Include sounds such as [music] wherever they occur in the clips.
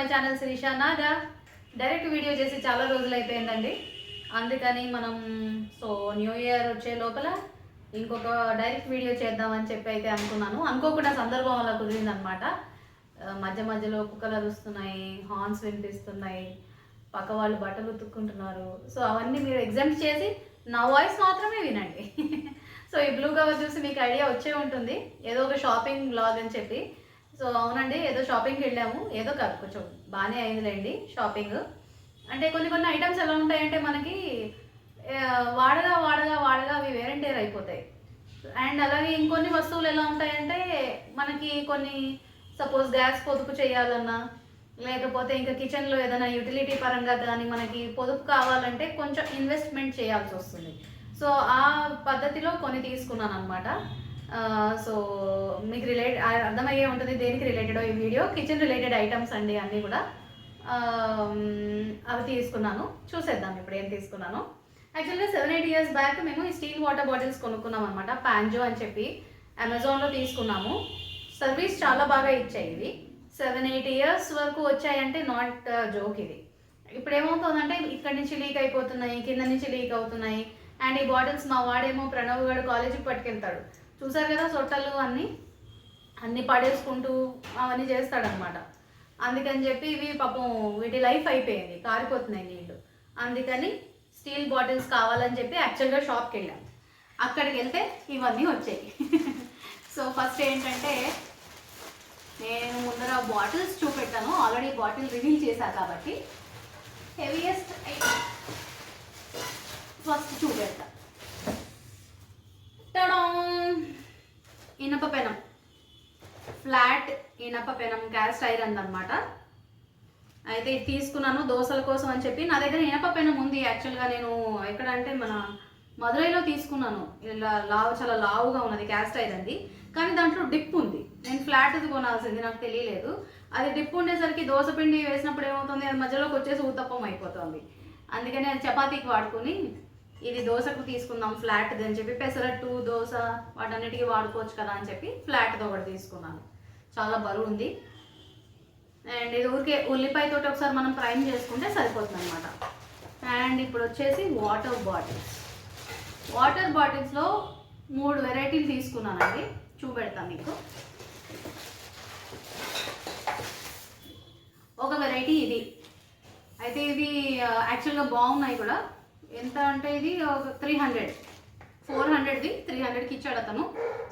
My channel Sreesha. Naga direct video చేసి చాలా రోజులు అయిపోయిందండి. అందుకని మనం సో న్యూ ఇయర్ వచ్చే లోపల ఇంకొక డైరెక్ట్ వీడియో చేద్దామని చెప్పి అయితే అనుకున్నాను. అనుకోకుండా సందర్భం అలా కుదిరిందనమాట. మధ్య మధ్యలో కుక్కలు అరుస్తున్నాయి హార్న్స్ వినిపిస్తున్నాయి పక్క వాళ్ళు బట్టలు ఉతుక్కుంటున్నారు. సో అవన్నీ మీరు ఎగ్జామ్స్ చేసి నా వాయిస్ మాత్రమే వినండి. [laughs] సో ఈ బ్లూ కవర్ చూసి మీకు ఐడియా వచ్చే ఉంటుంది. ఏదో ఒక షాపింగ్ బ్లాగ్ అని చెప్పి. సో అవునండి ఏదో షాపింగ్కి వెళ్ళాము. ఏదో కాదు కొంచెం బాగానే అయిందిలేండి షాపింగ్ అంటే కొన్ని కొన్ని ఐటమ్స్ ఎలా ఉంటాయంటే మనకి వాడగా వాడగా వాడగా అవి వేరంటేర్ అయిపోతాయి. అండ్ అలాగే ఇంకొన్ని వస్తువులు ఎలా ఉంటాయంటే మనకి కొన్ని సపోజ్ గ్యాస్ పొదుపు చేయాలన్నా లేకపోతే ఇంకా కిచెన్లో ఏదైనా యూటిలిటీ పరంగా కానీ మనకి పొదుపు కావాలంటే కొంచెం ఇన్వెస్ట్మెంట్ చేయాల్సి వస్తుంది. సో ఆ పద్ధతిలో కొన్ని తీసుకున్నాను అనమాట సో మీకు రిలేట్ అర్థమయ్యే ఉంటుంది దేనికి రిలేటెడ్ ఈ వీడియో కిచెన్ రిలేటెడ్ ఐటమ్స్ అండి అన్నీ కూడా. అవి తీసుకున్నాను. చూసేద్దాం ఇప్పుడు ఏం తీసుకున్నాను. యాక్చువల్గా సెవెన్ ఎయిట్ ఇయర్స్ బ్యాక్ మేము ఈ స్టీల్ వాటర్ బాటిల్స్ కొనుక్కున్నాం అనమాట ప్యాన్జో అని చెప్పి అమెజాన్లో తీసుకున్నాము. సర్వీస్ చాలా బాగా ఇచ్చాయి ఇవి. సెవెన్ ఎయిట్ ఇయర్స్ వరకు వచ్చాయంటే నాట్ జోక్ ఇది. ఇప్పుడు ఏమవుతుందంటే ఇక్కడ నుంచి లీక్ అయిపోతున్నాయి కింద నుంచి లీక్ అవుతున్నాయి. అండ్ ఈ బాటిల్స్ మా వాడేమో ప్రణవ్ గారు కాలేజీకి పట్టుకెళ్తాడు. చూసారు కదా సొట్టలు అన్నీ? అన్నీ పడేసుకుంటూ అవన్నీ చేస్తాడనమాట అందుకని చెప్పి ఇవి పాపం వీటి లైఫ్ అయిపోయింది కారిపోతున్నాయి నీళ్ళు అందుకని స్టీల్ బాటిల్స్ కావాలని చెప్పి యాక్చువల్గా షాప్కి వెళ్ళాం అక్కడికి వెళ్తే ఇవన్నీ వచ్చాయి. [laughs] సో ఫస్ట్ ఏంటంటే నేను ముందర బాటిల్స్ చూపెట్టాను. ఆల్రెడీ బాటిల్ రివీల్ చేశా కాబట్టి. హెవీయెస్ట్ ఫస్ట్ చూపెడతా. ఇనప పెనం. ఫ్లాట్ ఇనప పెనం క్యాస్ట్ ఐరన్ అనమాట అయితే ఇది తీసుకున్నాను దోశల కోసం అని చెప్పి. నా దగ్గర ఇనప పెనం ఉంది యాక్చువల్గా నేను ఎక్కడంటే మన మధురైలో తీసుకున్నాను. ఇలా లావు చాలా లావుగా ఉన్నది క్యాస్ట్ ఐరన్ది. కానీ దాంట్లో డిప్ ఉంది. నేను ఫ్లాట్ది కొనాల్సింది నాకు తెలియలేదు. అది డిప్ ఉండేసరికి దోశ పిండి వేసినప్పుడు ఏమవుతుంది? అది మధ్యలోకి వచ్చేసి ఊతప్పం అయిపోతుంది. అందుకని అది చపాతీకి వాడుకొని ఇది దోశకు తీసుకుందాం ఫ్లాట్ది అని చెప్పి పెసరట్టు దోశ వాటన్నిటికీ వాడుకోవచ్చు కదా అని చెప్పి ఫ్లాట్ది ఒకటి తీసుకున్నాను. చాలా బరువు ఉంది అండ్ ఇది ఊరికే ఉల్లిపాయ ఒకసారి మనం ప్రైమ్ చేసుకుంటే సరిపోతుంది అనమాట అండ్ ఇప్పుడు వచ్చేసి వాటర్ బాటిల్స్ వాటర్ బాటిల్స్లో మూడు వెరైటీలు తీసుకున్నానండి చూపెడతాను మీకు. ఒక వెరైటీ ఇది. అయితే ఇది యాక్చువల్గా బాగున్నాయి కూడా. ఎంత అంటే ఇది ఒక త్రీ హండ్రెడ్ ఫోర్ హండ్రెడ్ది త్రీ హండ్రెడ్కి ఇచ్చాడు అతను.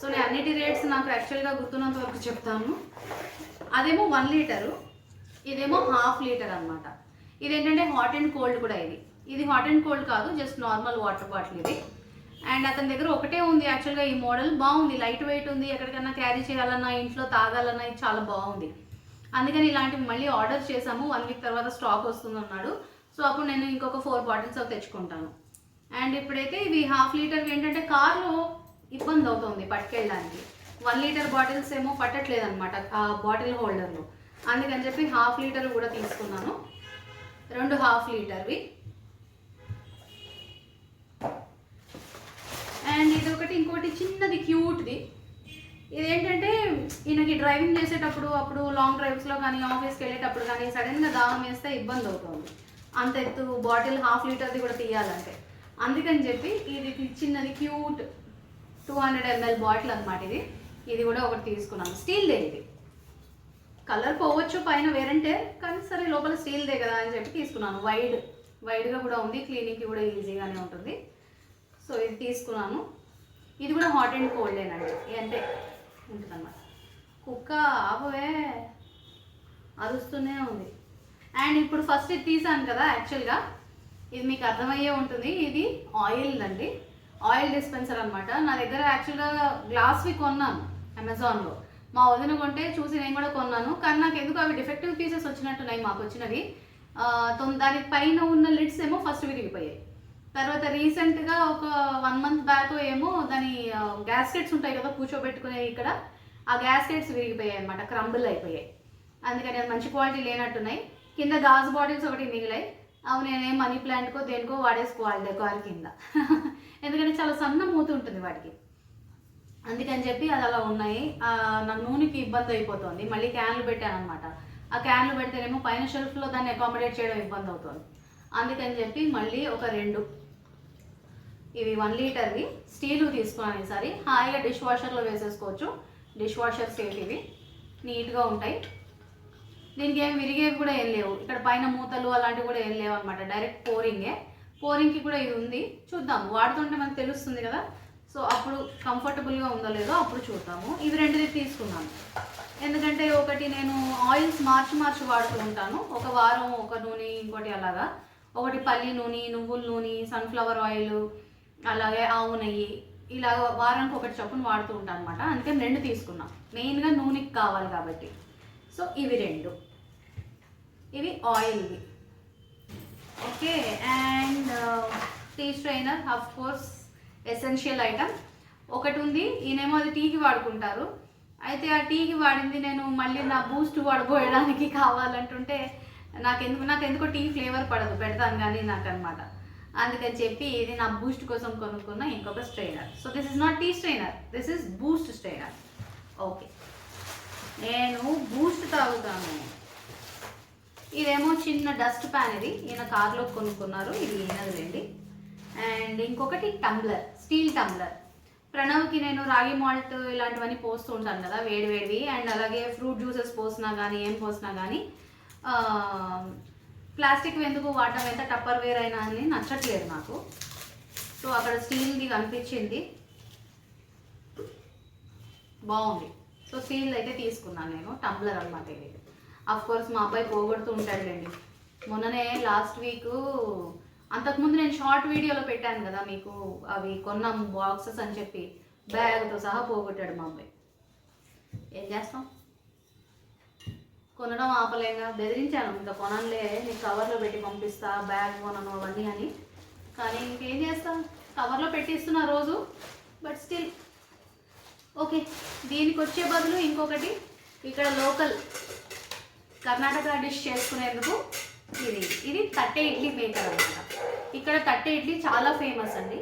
సో నేను అన్నిటి రేట్స్ నాకు యాక్చువల్గా గుర్తున్నంత వరకు చెప్తాను. అదేమో వన్ లీటరు ఇదేమో హాఫ్ లీటర్ అనమాట ఇదేంటంటే హాట్ అండ్ కోల్డ్ కూడా ఇది. ఇది హాట్ అండ్ కోల్డ్ కాదు జస్ట్ నార్మల్ వాటర్ బాటిల్ ఇది. అండ్ అతని దగ్గర ఒకటే ఉంది యాక్చువల్గా ఈ మోడల్ బాగుంది లైట్ వెయిట్ ఉంది. ఎక్కడికైనా క్యారీ చేయాలన్నా ఇంట్లో తాగాలన్నా ఇది చాలా బాగుంది. అందుకని ఇలాంటివి మళ్ళీ ఆర్డర్ చేసాము వన్ వీక్ తర్వాత స్టాక్ వస్తుంది అన్నాడు సో అప్పుడు నేను ఇంకొక ఫోర్ బాటిల్స్ అవి తెచ్చుకుంటాను. అండ్ ఇప్పుడైతే ఇవి హాఫ్ లీటర్ ఏంటంటే కార్లో ఇబ్బంది అవుతుంది పట్టుకెళ్ళడానికి. వన్ లీటర్ బాటిల్స్ ఏమో పట్టట్లేదు అనమాట ఆ బాటిల్ హోల్డర్లో అందుకని చెప్పి హాఫ్ లీటర్ కూడా తీసుకున్నాను. రెండు హాఫ్ లీటర్వి అండ్ ఇది ఒకటి ఇంకోటి చిన్నది క్యూట్ది ఇదేంటంటే ఈయనకి డ్రైవింగ్ చేసేటప్పుడు అప్పుడు లాంగ్ డ్రైవ్స్లో కానీ ఆఫీస్కి వెళ్ళేటప్పుడు కానీ సడన్గా దాహం వేస్తే ఇబ్బంది అవుతుంది. అంత ఎత్తు బాటిల్ హాఫ్ లీటర్ది కూడా తీయాలంటే. అందుకని చెప్పి ఇది చిన్నది cute two hundred ML bottle అనమాట ఇది. ఇది కూడా ఒకటి తీసుకున్నాను. స్టీల్దే ఇది. కలర్ పోవచ్చు పైన వేరంటే కానీ సరే లోపల స్టీల్దే కదా అని చెప్పి తీసుకున్నాను. వైడ్ వైడ్గా కూడా ఉంది క్లీనింగ్కి కూడా ఈజీగానే ఉంటుంది. సో ఇది తీసుకున్నాను. ఇది కూడా హాట్ అండ్ కోల్డేనండి అంటే ఉంటుందన్నమాట. కుక్క ఆపవే అరుస్తూనే ఉంది. అండ్ ఇప్పుడు ఫస్ట్ ఇది తీసాను కదా యాక్చువల్గా ఇది మీకు అర్థమయ్యే ఉంటుంది. ఇది ఆయిల్ అండి ఆయిల్ డిస్పెన్సర్ అనమాట నా దగ్గర యాక్చువల్గా గ్లాస్వి కొన్నాను అమెజాన్లో మా వదిన కొంటే చూసి నేను కూడా కొన్నాను. కానీ నాకు ఎందుకు అవి డిఫెక్టివ్ పీసెస్ వచ్చినట్టున్నాయి మాకు వచ్చినవి. తొం- దాని పైన ఉన్న లిడ్స్ ఏమో ఫస్ట్ విరిగిపోయాయి. తర్వాత రీసెంట్గా ఒక వన్ మంత్ బ్యాక్ ఏమో దాని గ్యాస్కెట్స్ ఉంటాయి కదా కూర్చోబెట్టుకునే ఇక్కడ. ఆ గ్యాస్కెట్స్ విరిగిపోయాయి అనమాట క్రంబుల్ అయిపోయాయి. అందుకని అది మంచి క్వాలిటీ లేనట్టున్నాయి. కింద గాజు బాటిల్స్ ఒకటి మిగిలాయి. అవి నేనే మనీ ప్లాంట్కో దేనికో వాడేసుకోవాలి డెకార్ కింద. ఎందుకంటే చాలా సన్న మూత ఉంటుంది వాటికి. అందుకని చెప్పి అది అలా ఉన్నాయి. నా నూనెకి ఇబ్బంది అయిపోతుంది. మళ్ళీ క్యాన్లు పెట్టాను అనమాట ఆ క్యాన్లు పెడితేనేమో పైన షెల్ఫ్లో దాన్ని అకామిడేట్ చేయడం ఇబ్బంది అవుతుంది. అందుకని చెప్పి మళ్ళీ ఒక రెండు ఇవి వన్ లీటర్వి స్టీల్ తీసుకున్నాను ఈసారి. హాయిగా డిష్ వాషర్లో వేసేసుకోవచ్చు. డిష్ వాషర్ సేఫ్ ఇవి. నీట్గా ఉంటాయి. దీనికి ఏం విరిగేవి కూడా ఏం లేవు ఇక్కడ పైన మూతలు అలాంటివి కూడా ఏం లేవు అనమాట డైరెక్ట్ పోరింగే పోరింగ్కి కూడా ఇది ఉంది. చూద్దాం. వాడుతుంటే మనకు తెలుస్తుంది కదా. సో అప్పుడు కంఫర్టబుల్గా ఉందో లేదో అప్పుడు చూద్దాము. ఇవి రెండుది తీసుకున్నాను. ఎందుకంటే ఒకటి నేను ఆయిల్స్ మార్చి మార్చి వాడుతూ ఉంటాను. ఒక వారం ఒక నూనె ఇంకోటి అలాగా. ఒకటి పల్లి నూనె నువ్వుల నూనె సన్ఫ్లవర్ ఆయిల్ అలాగే ఆవు నెయ్యి. ఇలా వారానికి ఒకటి చొప్పున వాడుతూ ఉంటాను అనమాట అందుకని రెండు తీసుకున్నాం. మెయిన్గా నూనెకి కావాలి కాబట్టి. సో ఇవి రెండు. ఇవి ఆయిల్వి okay and tea strainer of course essential item ఒకటి ఉంది ఈయనేమో అది టీకి వాడుకుంటారు. అయితే ఆ టీకి వాడింది నేను మళ్ళీ నా బూస్ట్ వాడుకోవడానికి కావాలంటుంటే నాకు ఎందుకు నాకు ఎందుకో టీ ఫ్లేవర్ పడదు పెడతాను కానీ నాకు అనమాట అందుకని చెప్పి ఇది నా బూస్ట్ కోసం కొనుక్కున్న ఇంకొక strainer so this is not tea strainer this is boost strainer okay నేను బూస్ట్ తాగుతాను. ఇదేమో చిన్న డస్ట్ ప్యాన్ ఇది. ఈయన కార్లో కొనుక్కున్నారు. ఇది ఈయనదండి అండ్ ఇంకొకటి టంబ్లర్ స్టీల్ టంబ్లర్. ప్రణవ్కి నేను రాగి మాల్ట్ ఇలాంటివన్నీ పోస్తూ ఉంటాను కదా వేడి వేడివి. అండ్ అలాగే ఫ్రూట్ జ్యూసెస్ పోసినా కానీ ఏం పోసినా కానీ ప్లాస్టిక్ ఎందుకు వాడడం ఎంత టప్పర్ వేర్ అయినా అని నచ్చట్లేదు నాకు. సో అక్కడ స్టీల్ది కనిపించింది. బాగుంది. సో స్టీల్ అయితే తీసుకున్నాను నేను టంబ్లర్ అనమాట ఇది. అఫ్ కోర్స్ మా అబ్బాయి పోగొడుతూ ఉంటాడులేండి మొన్ననే లాస్ట్ వీక్ అంతకుముందు నేను షార్ట్ వీడియోలో పెట్టాను కదా మీకు అవి కొన్నాం బాక్సెస్ అని చెప్పి. బ్యాగ్తో సహా పోగొట్టాడు మా అబ్బాయి. ఏం చేస్తాం? కొనడం ఆపలేక బెదిరించాను. ఇంకా కొనలే నీకు కవర్లో పెట్టి పంపిస్తా బ్యాగ్ కొనను అవన్నీ అని. కానీ ఇంకేం చేస్తాం? కవర్లో పెట్టిస్తున్నా రోజు బట్ స్టిల్ ఓకే దీనికి వచ్చే బదులు ఇంకొకటి ఇక్కడ లోకల్ కర్ణాటక డిష్ చేసుకునేందుకు ఇది ఇది తట్టె ఇడ్లీ మేకర్ అనమాట ఇక్కడ తట్టె ఇడ్లీ చాలా ఫేమస్ అండి.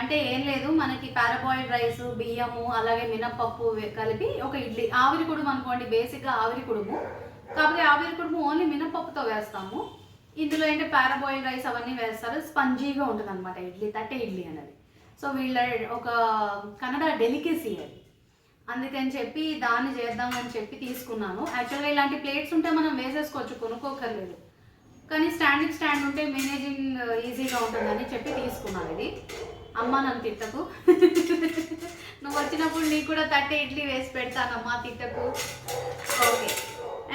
అంటే ఏం లేదు మనకి పారాబాయిల్డ్ రైస్ బియ్యము అలాగే మినప్పప్పు కలిపి ఒక ఇడ్లీ. ఆవిరి కుడుము అనుకోండి బేసిక్గా ఆవిరి కుడుము. కాకపోతే ఆవిరి కుడుము ఓన్లీ మినప్పప్పుతో వేస్తాము. ఇందులో ఏంటంటే పారాబాయిల్డ్ రైస్ అవన్నీ వేస్తారు. స్పంజీగా ఉంటుంది అనమాట ఇడ్లీ తట్టె ఇడ్లీ అనేది. సో వీళ్ళ ఒక కన్నడ డెలికేసీ అది. అందుకని చెప్పి దాన్ని చేద్దామని చెప్పి తీసుకున్నాను. యాక్చువల్గా ఇలాంటి ప్లేట్స్ ఉంటే మనం వేసేసుకోవచ్చు కొనుక్కోకర్లేదు కానీ స్టాండింగ్ స్టాండ్ ఉంటే మేనేజింగ్ ఈజీగా uh, ఉంటుందని చెప్పి తీసుకున్నాను ఇది. అమ్మ నన్ను తిట్టకు. [laughs] నువ్వు వచ్చినప్పుడు నీకు కూడా తట్టే ఇడ్లీ వేసి పెడతానమ్మా తిట్టకు. ఓకే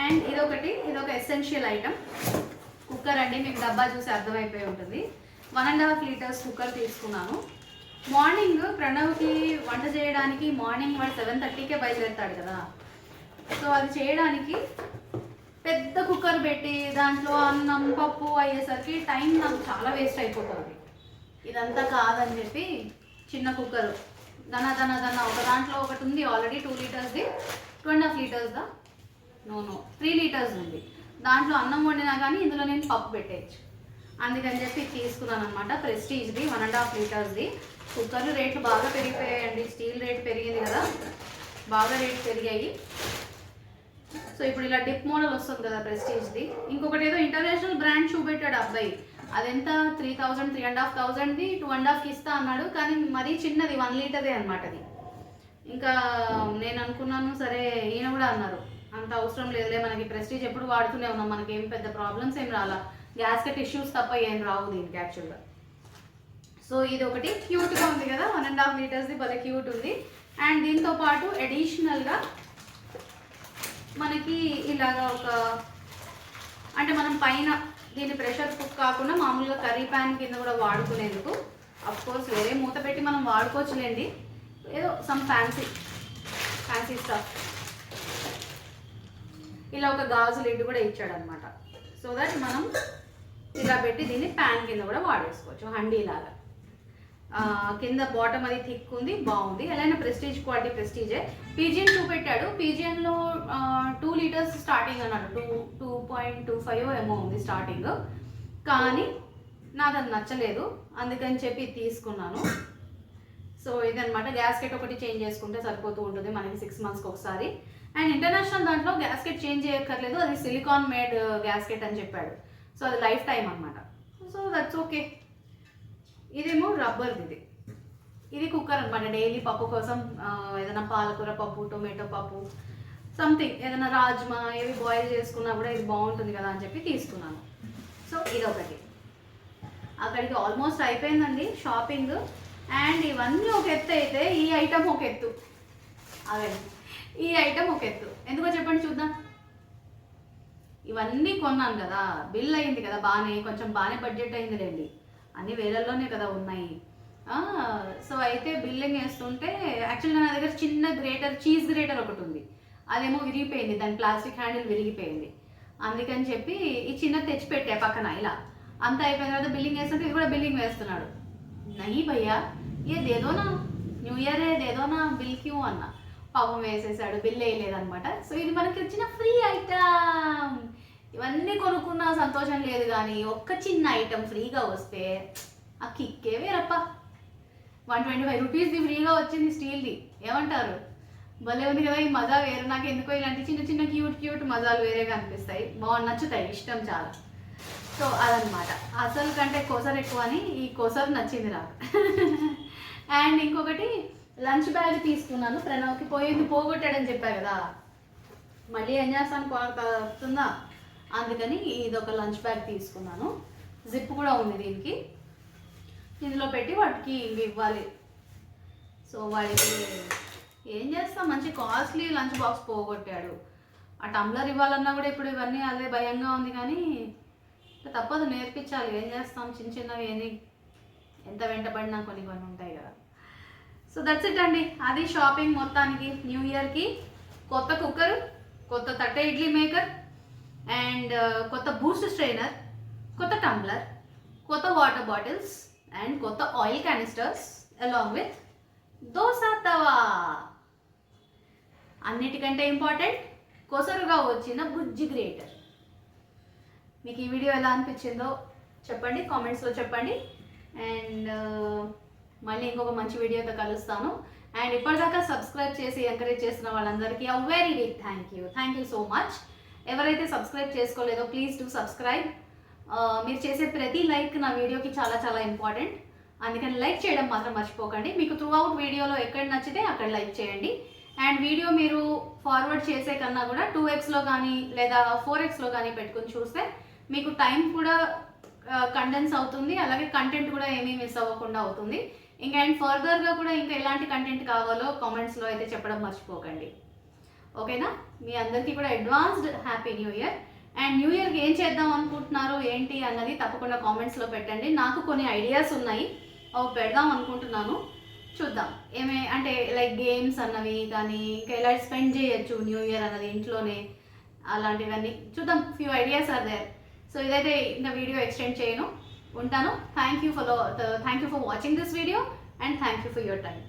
అండ్ ఇదొకటి ఇదొక ఎసెన్షియల్ ఐటమ్ కుక్కర్ అండి మీకు డబ్బా చూసి అర్థమైపోయి ఉంటుంది. One and half litres cooker తీసుకున్నాను. మార్నింగ్ ప్రణవ్కి వంట చేయడానికి మార్నింగ్ వాడు సెవెన్ థర్టీకే బయలుదేరుతాడు కదా. సో అది చేయడానికి పెద్ద కుక్కర్ పెట్టి దాంట్లో అన్నం పప్పు అయ్యేసరికి టైం నాకు చాలా వేస్ట్ అయిపోతుంది. ఇదంతా కాదని చెప్పి చిన్న కుక్కర్ దన దన దన ఒక దాంట్లో ఒకటి ఉంది ఆల్రెడీ టూ లీటర్స్ది టూ అండ్ హాఫ్ లీటర్స్దా? నో నో త్రీ లీటర్స్ ఉంది. దాంట్లో అన్నం వండినా కానీ ఇందులో నేను పప్పు పెట్టేయచ్చు. అందుకని చెప్పి తీసుకున్నాను అనమాట ప్రెస్టీజ్ది వన్ అండ్ హాఫ్ లీటర్స్ది. కుక్కర్లు రేట్లు బాగా పెరిగిపోయాయండి. స్టీల్ రేట్ పెరిగింది కదా. బాగా రేట్ పెరిగాయి. సో ఇప్పుడు ఇలా డిప్ మోడల్ వస్తుంది కదా ప్రెస్టీజ్ది. ఇంకొకటి ఏదో ఇంటర్నేషనల్ బ్రాండ్ చూపెట్టాడు అబ్బాయి. అదెంత? Three thousand three and half థౌజండ్ది two and హాఫ్కి ఇస్తా అన్నాడు. కానీ మరీ చిన్నది వన్ లీటర్దే అనమాట అది. ఇంకా నేను అనుకున్నాను సరే ఈయన కూడా అన్నారు. అంత అవసరం లేదులే మనకి ప్రెస్టీజ్ ఎప్పుడు వాడుతూనే ఉన్నాం. మనకి ఏం పెద్ద ప్రాబ్లమ్స్ ఏం రాలా. గ్యాస్కెట్ ఇష్యూస్ తప్ప ఏం రావు దీనికి యాక్చువల్గా సో ఇది ఒకటి. క్యూట్గా ఉంది కదా? వన్ అండ్ హాఫ్ లీటర్స్ది భలే క్యూట్ ఉంది. అండ్ దీంతో పాటు అడిషనల్గా మనకి ఇలాగా ఒక అంటే మనం పైన దీన్ని ప్రెషర్ కుక్ కాకుండా మామూలుగా కర్రీ ప్యాన్ కింద కూడా వాడుకునేందుకు అఫ్కోర్స్ వేరే మూత పెట్టి మనం వాడుకోవచ్చులేండి. ఏదో సమ్ ఫ్యాన్సీ ఫ్యాన్సీ స్టఫ్ ఇలా ఒక గాజు లిడ్ కూడా ఇచ్చాడు అనమాట సో దట్ మనం ఇలా పెట్టి దీన్ని ప్యాన్ కింద కూడా వాడేసుకోవచ్చు హండీలాగా. కింద బాటమ్ అది థిక్ ఉంది బాగుంది. అలానే ప్రెస్టీజ్ క్వాలిటీ ప్రెస్టీజే పీజియన్ చూపెట్టాడు. పీజియన్లో టూ లీటర్స్ స్టార్టింగ్ అన్నాడు. Two two point two five ఏమో ఉంది స్టార్టింగ్ కానీ నాకు అది నచ్చలేదు. అందుకని చెప్పి తీసుకున్నాను. సో ఇదనమాట గ్యాస్కెట్ ఒకటి చేంజ్ చేసుకుంటే సరిపోతూ ఉంటుంది మనకి సిక్స్ మంత్స్కి ఒకసారి. అండ్ ఇంటర్నేషనల్ దాంట్లో గ్యాస్కెట్ చేంజ్ చేయక్కర్లేదు. అది సిలికాన్ మేడ్ గ్యాస్కెట్ అని చెప్పాడు. సో అది లైఫ్ టైం అనమాట సో దట్స్ ఓకే ఇదేమో రబ్బర్ది ఇది. ఇది కుక్కర్ అనమాట డైలీ పప్పు కోసం ఏదైనా పాలకూర పప్పు టొమాటో పప్పు సంథింగ్ ఏదైనా రాజ్మా ఏవి బాయిల్ చేసుకున్నా కూడా ఇది బాగుంటుంది కదా అని చెప్పి తీసుకున్నాను. సో ఇది ఒకటి అక్కడికి ఆల్మోస్ట్ అయిపోయిందండి షాపింగ్ అండ్ ఇవన్నీ ఒక ఎత్తు అయితే ఈ ఐటమ్ ఒక ఎత్తు. అదే. ఈ ఐటమ్ ఒక ఎత్తు. ఎందుకో చెప్పండి చూద్దాం. ఇవన్నీ కొన్నాను కదా. బిల్ అయింది కదా బాగానే కొంచెం బాగానే బడ్జెట్ అయిందిలేండి అన్ని వేలల్లోనే కదా ఉన్నాయి. సో అయితే బిల్లింగ్ వేస్తుంటే యాక్చువల్గా నా దగ్గర చిన్న గ్రేటర్ చీజ్ గ్రేటర్ ఒకటి ఉంది. అదేమో విరిగిపోయింది దాని ప్లాస్టిక్ హ్యాండిల్ విరిగిపోయింది. అందుకని చెప్పి ఈ చిన్న తెచ్చిపెట్టే పక్కన ఇలా. అంతా అయిపోయిన తర్వాత బిల్లింగ్ వేస్తుంటే ఇది కూడా బిల్లింగ్ వేస్తున్నాడు. నహీ భయ్యా ఏదేదోనా? న్యూ ఇయర్ ఏదేదోనా? బిల్ క్యూ అన్న. పాపం వేసేసాడు బిల్ వేయలేదనమాట సో ఇది మనకి వచ్చిన ఫ్రీ ఐటమ్ ఇవన్నీ కొనుక్కున్న సంతోషం లేదు కానీ ఒక్క చిన్న ఐటమ్ ఫ్రీగా వస్తే ఆ కిక్కే వేరప్ప. వన్ ట్వంటీ ఫైవ్ రూపీస్ది ఫ్రీగా వచ్చింది స్టీల్ది ఏమంటారు? భలే ఉంది కదా ఈ మజా వేరే. నాకు ఎందుకో ఇలాంటి చిన్న చిన్న క్యూట్ క్యూట్ మజాలు వేరేగా అనిపిస్తాయి బాగా నచ్చుతాయి. ఇష్టం చాలా. సో అదనమాట అసలు కంటే కోసర్ ఎక్కువ అని ఈ కోసర్ నచ్చింది నాకు. [laughs] అండ్ ఇంకొకటి లంచ్ బ్యాగ్ తీసుకున్నాను. ప్రణవ్కి పోయింది పోగొట్టాడని చెప్పా కదా. మళ్ళీ ఏం చేస్తాను? పడుతుందా అందుకని ఇది ఒక లంచ్ బ్యాగ్ తీసుకున్నాను. జిప్ కూడా ఉంది దీనికి. ఇందులో పెట్టి వాటికి ఇవి ఇవ్వాలి. సో వాడికి ఏం చేస్తాం? మంచి కాస్ట్లీ లంచ్ బాక్స్ పోగొట్టాడు. ఆ టంబ్లర్ ఇవ్వాలన్నా కూడా ఇప్పుడు ఇవన్నీ అదే భయంగా ఉంది కానీ తప్పదు నేర్పించాలి. ఏం చేస్తాం? చిన్న చిన్నవి ఏమి ఎంత వెంటబడినా కొన్ని కొన్ని ఉంటాయి కదా. సో దట్స్ ఇట్ అండి. అది షాపింగ్ మొత్తానికి. న్యూ ఇయర్కి కొత్త కుక్కర్ కొత్త తట్టె ఇడ్లీ మేకర్ అండ్ uh, కొత్త బూస్ట్ స్ట్రైనర్ కొత్త టంబ్లర్ కొత్త వాటర్ బాటిల్స్ అండ్ కొత్త oil canisters along with dosa tawa అన్నిటికంటే ఇంపార్టెంట్ కొసరుగా వచ్చిన బుజ్జి గ్రేటర్ మీకు ఈ వీడియో ఎలా అనిపించిందో చెప్పండి కామెంట్స్లో చెప్పండి. అండ్ మళ్ళీ ఇంకొక మంచి వీడియోతో కలుస్తాను. అండ్ ఇప్పటిదాకా సబ్స్క్రైబ్ చేసి ఎంకరేజ్ చేసిన వాళ్ళందరికీ a very big thank you thank you so much ఎవరైతే సబ్స్క్రైబ్ చేసుకోలేదో ప్లీజ్ టు సబ్స్క్రైబ్ మీరు చేసే ప్రతి లైక్ నా వీడియోకి చాలా చాలా ఇంపార్టెంట్ అందుకని లైక్ చేయడం మాత్రం మర్చిపోకండి. మీకు త్రూ అవుట్ వీడియోలో ఎక్కడ నచ్చితే అక్కడ లైక్ చేయండి. అండ్ వీడియో మీరు ఫార్వర్డ్ చేసే కన్నా కూడా టూ ఎక్స్లో కానీ లేదా ఫోర్ ఎక్స్లో కానీ పెట్టుకుని చూస్తే మీకు టైం కూడా కండెన్స్ అవుతుంది. అలాగే కంటెంట్ కూడా ఏమీ మిస్ అవ్వకుండా అవుతుంది. ఇంకా అండ్ ఫర్దర్గా కూడా ఇంకా ఎలాంటి కంటెంట్ కావాలో కామెంట్స్లో అయితే చెప్పడం మర్చిపోకండి. ఓకేనా? మీ అందరికీ కూడా advanced happy new year. And new ఇయర్కి ఏం చేద్దాం అనుకుంటున్నారు ఏంటి అన్నది తప్పకుండా కామెంట్స్లో పెట్టండి. నాకు కొన్ని ఐడియాస్ ఉన్నాయి. అవి పెడదాం అనుకుంటున్నాను. చూద్దాం. ఏమే అంటే లైక్ గేమ్స్ అన్నవి కానీ ఇంకా ఎలా స్పెండ్ చేయొచ్చు న్యూ ఇయర్ అన్నది ఇంట్లోనే అలాంటివన్నీ. చూద్దాం. Few ideas are there. So ఇదైతే ఇంకా వీడియో ఎక్స్టెండ్ చేయను. ఉంటాను. Thank you for thank you for watching this video and thank you for your time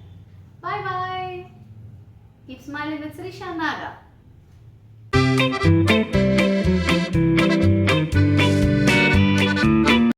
bye bye keep smiling with Srisha Naga